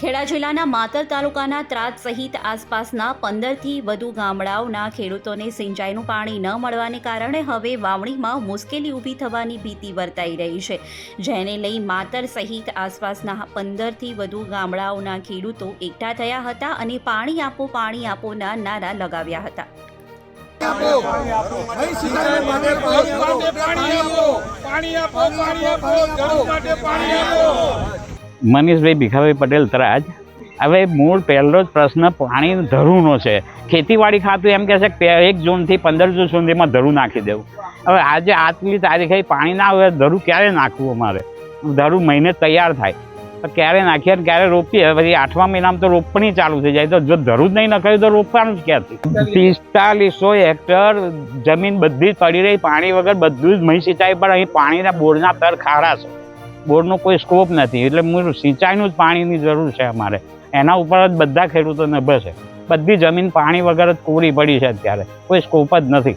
ખેડા જિલ્લાના માતર તાલુકાના ત્રાદ સહિત આસપાસના પંદરથી વધુ ગામડાઓના ખેડૂતોને સિંચાઈનું પાણી ન મળવાને કારણે હવે વાવણીમાં મુશ્કેલી ઊભી થવાની ભીતિ વર્તાઈ રહી છે. જેને લઈ માતર સહિત આસપાસના પંદરથી વધુ ગામડાઓના ખેડૂતો એકઠા થયા હતા અને પાણી આપો પાણી આપોના નારા લગાવ્યા હતા. પાણી આપો પાણી આપો. પાણી આપો પાણી આપો. મનીષભાઈ ભીખાભાઈ પટેલ તરાજ. હવે મૂળ પહેલો જ પ્રશ્ન પાણી ધરુનો છે. ખેતીવાડી ખાતું એમ કહે છે કે એક જૂનથી પંદર જૂન સુધીમાં ધરું નાખી દેવું. હવે આજે આટલી તારીખે પાણી ના આવે, ધરું ક્યારે નાખવું અમારે? ધરું મહિને તૈયાર થાય. તો ક્યારે નાખીએ અને ક્યારે રોપીએ? પછી આઠમા મહિનામાં તો રોપણી ચાલુ થઈ જાય. તો જો ધરું જ નહીં નખાયું તો રોપવાનું જ ક્યાંથી? પિસ્તાલીસો હેક્ટર જમીન બધી જ પડી રહી. પાણી વગર બધું જ મહી સિંચાઈ, પણ અહીં પાણીના બોરના તર ખારા છે. બોરનો કોઈ સ્કોપ નથી. એટલે સિંચાઈનું જ પાણીની જરૂર છે અમારે. એના ઉપર જ બધા ખેડૂતો નભે છે બધી જમીન પાણી વગર જ કોરી પડી છે અત્યારે. કોઈ સ્કોપ જ નથી.